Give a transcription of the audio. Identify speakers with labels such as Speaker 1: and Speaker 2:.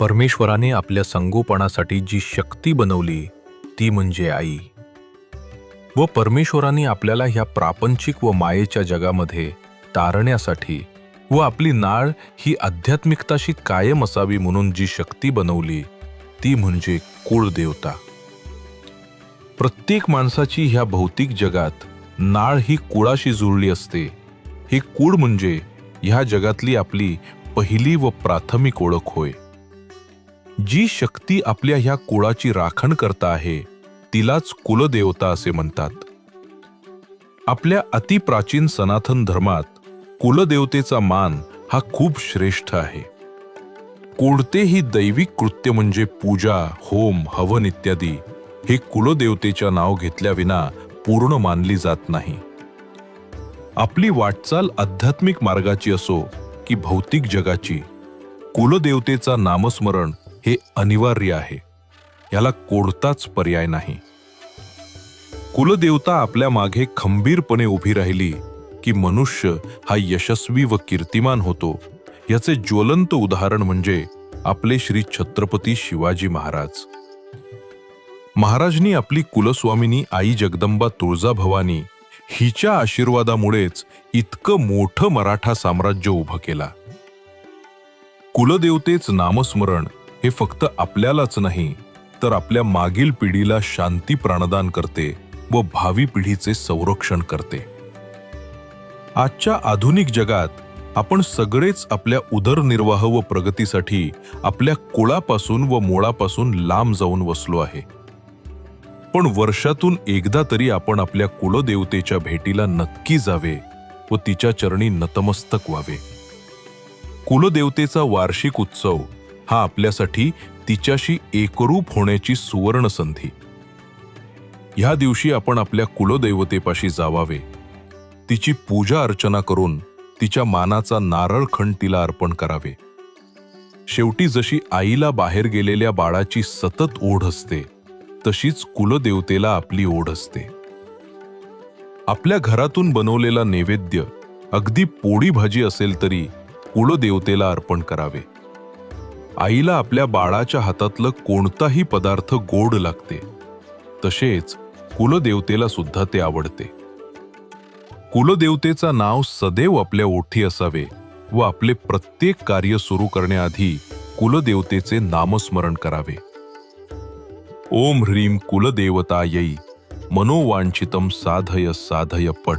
Speaker 1: परमेश्वराने आपल्या संगोपनासाठी जी शक्ती बनवली ती म्हणजे आई. व परमेश्वराने आपल्याला ह्या प्रापंचिक व मायेच्या जगामध्ये तारण्यासाठी व आपली नाळ ही आध्यात्मिकताशी कायम असावी म्हणून जी शक्ती बनवली ती म्हणजे कुळदेवता. प्रत्येक माणसाची ह्या भौतिक जगात नाळ ही कुळाशी जुळली असते. ही कुळ म्हणजे ह्या जगातली आपली पहिली व प्राथमिक ओळख होय. जी शक्ती आपल्या ह्या कुळाची राखण करता आहे तिलाच कुलदेवता असे म्हणतात. आपल्या अतिप्राचीन सनातन धर्मात कुलदेवतेचा मान हा खूप श्रेष्ठ आहे. कोणतेही दैविक कृत्य म्हणजे पूजा होम हवन इत्यादी हे कुलदेवतेच्या नाव घेतल्याविना पूर्ण मानली जात नाही. आपली वाटचाल आध्यात्मिक मार्गाची असो की भौतिक जगाची कुलदेवतेचा नामस्मरण हे अनिवार्य आहे. याला कोणताच पर्याय नाही. कुलदेवता आपल्या मागे खंबीरपणे उभी राहिली की मनुष्य हा यशस्वी व कीर्तिमान होतो. याचे ज्वलंत उदाहरण म्हणजे आपले श्री छत्रपती शिवाजी महाराज. महाराजनी आपली कुलस्वामिनी आई जगदंबा तुळजाभवानी हिच्या आशीर्वादामुळेच इतकं मोठं मराठा साम्राज्य उभं केला. कुलदेवतेच नामस्मरण हे फक्त आपल्यालाच नाही तर आपल्या मागील पिढीला शांती प्राणदान करते व भावी पिढीचे संरक्षण करते. आजच्या आधुनिक जगात आपण सगळेच आपल्या उदरनिर्वाह व प्रगतीसाठी आपल्या कुळापासून व मुळापासून लांब जाऊन वसलो आहे. पण वर्षातून एकदा तरी आपण आपल्या कुलदेवतेच्या भेटीला नक्की जावे व तिच्या चरणी नतमस्तक व्हावे. कुलदेवतेचा वार्षिक उत्सव हा आपल्यासाठी तिच्याशी एकरूप होण्याची सुवर्ण संधी ह्या दिवशी आपण आपल्या कुलदैवतेपाशी जावावे. तिची पूजा अर्चना करून तिच्या मानाचा नारळ खंड तिला अर्पण करावे. शेवटी जशी आईला बाहेर गेलेल्या बाळाची सतत ओढ असते तशीच कुलदेवतेला आपली ओढ असते. आपल्या घरातून बनवलेला नैवेद्य अगदी पोळी भाजी असेल तरी कुलदेवतेला अर्पण करावे. आईला आपल्या बाळाच्या हातातलं कोणताही पदार्थ गोड लागते. तसेच कुलदेवतेला सुद्धा ते आवडते. कुलदेवतेचा नाव सदैव आपल्या ओठी असावे व आपले प्रत्येक कार्य सुरू करण्याआधी कुलदेवतेचे नामस्मरण करावे. ओम ह्रीम कुलदेवतायै मनोवांछितम साधय साधय पट।